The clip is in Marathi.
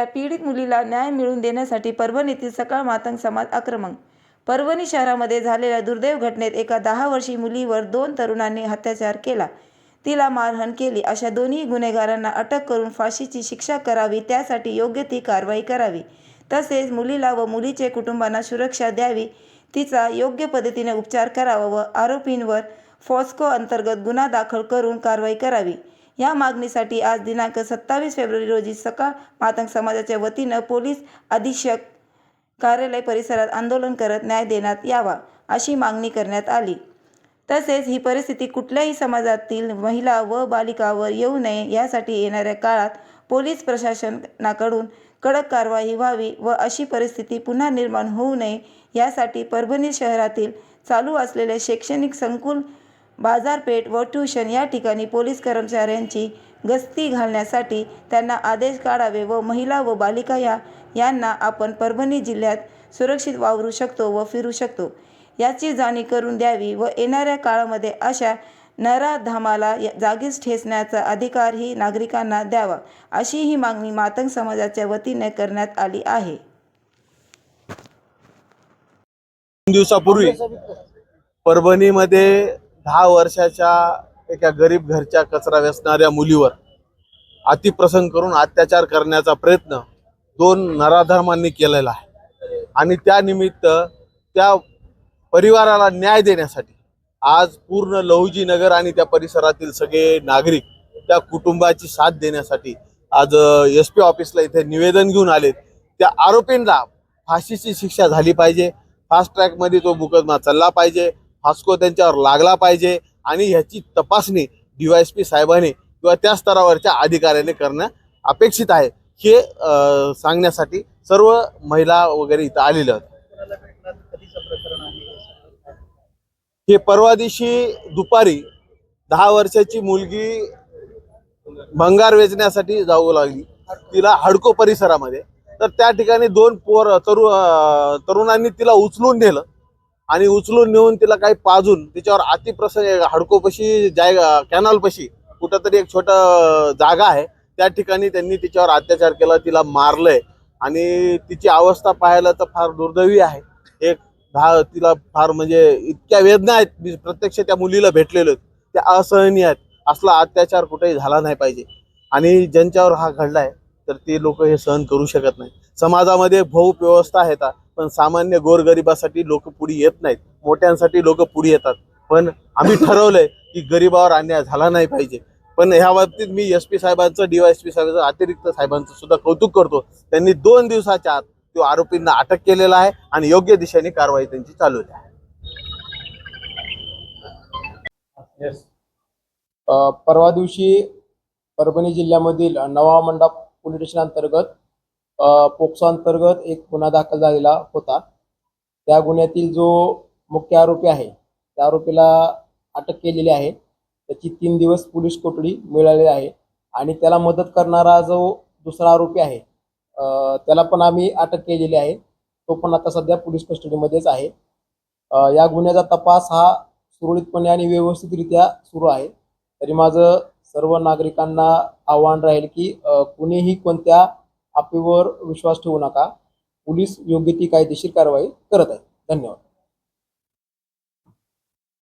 त्या पीडित मुलीला न्याय मिळवून देण्यासाठी परभणीतील सकाळ मातंग समाज आक्रमक. परभणी शहरामध्ये झालेल्या दुर्दैव घटनेत एका दहा वर्षी मुलीवर दोन तरुणांनी अत्याचार केला. तिला मारहाण केली. अशा दोन्ही गुन्हेगारांना अटक करून फाशीची शिक्षा करावी त्यासाठी योग्य ती कारवाई करावी. तसेच मुलीला व मुलीचे कुटुंबांना सुरक्षा द्यावी. तिचा योग्य पद्धतीने उपचार करावा व आरोपींवर फॉस्को अंतर्गत गुन्हा दाखल करून कारवाई करावी. या मागणीसाठी आज दिनांक सत्तावीस फेब्रुवारी रोजी सकाळ मातंग समाजाच्या वतीनं पोलीस अधीक्षक कार्यालय परिसरात आंदोलन करत न्याय देण्यात यावा अशी मागणी करण्यात आली. तसेच ही परिस्थिती कुठल्याही समाजातील महिला व बालिकावर येऊ नये यासाठी येणाऱ्या काळात पोलीस प्रशासनाकडून कडक कारवाई व्हावी व अशी परिस्थिती पुन्हा निर्माण होऊ नये यासाठी परभणी शहरातील चालू असलेले शैक्षणिक संकुल बाजारपेठ व ट्यूशन या ठिकाणी पोलीस कर्मचाऱ्यांची गस्ती घालण्यासाठी त्यांना आदेश काढावे व महिला व बालिका या यांना आपण परभणी जिल्ह्यात सुरक्षित वावरू शकतो व फिरू शकतो. याची जाणीव करून द्यावी व येणाऱ्या काळामध्ये अशा नराधामाला जागीच ठेचण्याचा अधिकारही नागरिकांना द्यावा अशी ही मागणी मातंग समाजाच्या वतीने करण्यात आली आहे. दिवसापूर्वी परभणीमध्ये दहा वर्षाच्या एका गरीब घरच्या कचरा वेचणाऱ्या मुलीवर अतिप्रसंग करून अत्याचार करण्याचा प्रयत्न दोन नराधर्मांनी केलेला आहे. आणि त्यानिमित्त त्या परिवाराला न्याय देण्यासाठी आज पूर्ण लहुजी नगर आणि त्या परिसरातील सगळे नागरिक त्या कुटुंबाची साथ देण्यासाठी आज एस पी ऑफिसला इथे निवेदन घेऊन आलेत. त्या आरोपींना फाशीची शिक्षा झाली पाहिजे. फास्ट ट्रॅकमध्ये तो मुकदमा चालला पाहिजे. फास्को त्यांच्यावर लागला पाहिजे आणि ह्याची तपासणी डीवायएसपी साहेबांनी किंवा त्या स्तरावरच्या अधिकाऱ्याने करणं अपेक्षित आहे. हे अं, सांगण्यासाठी सर्व महिला वगैरे इथं आलेल्या होत्या हे परवा दिवशी दुपारी दहा वर्षाची मुलगी भंगार वेचण्यासाठी जाऊ लागली. तिला हडको परिसरामध्ये. तर त्या ठिकाणी दोन पोर तरु अं, तरुणांनी तिला उचलून नेलं. आणि उचलून नेऊन तिला काही पाजून तिच्यावर अतिप्रसंग हडकोपशी जाय कॅनॉलपशी कुठंतरी एक छोटा जागा आहे. त्या ठिकाणी त्यांनी तिच्यावर अत्याचार केला तिला मारलंय. आणि तिची अवस्था पाहायला तर फार दुर्दैवी आहे. एक दहा तिला फार म्हणजे इतक्या वेदना आहेत. मी प्रत्यक्ष त्या मुलीला भेटलेलो आहेत त्या असहनीय आहेत. असला अत्याचार कुठेही झाला नाही पाहिजे. आणि ज्यांच्यावर हा घडलाय तर ते लोक हे सहन करू शकत नाही समाजामध्ये भाऊप व्यवस्था आहेत पण सामान्य गोरगरिबासाठी लोक पुढे येत नाहीत. मोठ्यांसाठी लोक पुढे येतात. पण आम्ही ठरवलंय की गरिबावर अन्याय झाला नाही पाहिजे. पण ह्या बाबतीत मी एस पी साहेबांचं डीवायएसपी साहेबांचं अतिरिक्त साहेबांचं सुद्धा कौतुक करतो. त्यांनी दोन दिवसाच्या आत तो आरोपींना अटक केलेला आहे आणि योग्य दिशेने कारवाई त्यांची चालू आहे. परवा दिवशी परभणी जिल्ह्यामधील नवा मंडप पोलीस स्टेशन अंतर्गत पोक्सो अंतर्गत एक गुन्हा दाखल झालेला होता. त्या गुन्ह्यातील जो मुख्य आरोपी आहे त्या आरोपीला अटक केलेली आहे. त्याची तीन दिवस पोलीस कोठडी मिळालेली आहे आणि त्याला मदत करणारा जो दुसरा आरोपी आहे त्याला पण आम्ही अटक केलेली आहे. तो पण आता सध्या पोलीस कस्टडीमध्येच आहे. या गुन्ह्याचा तपास हा सुरळीतपणे आणि व्यवस्थितरित्या सुरू आहे. तरी माझं सर्व नागरिकांना आव्हान राहील की कुणीही कोणत्या अफवेवर विश्वास ठेवू नका. पोलीस योग्य ती कायदेशीर कारवाई करत आहेत. धन्यवाद.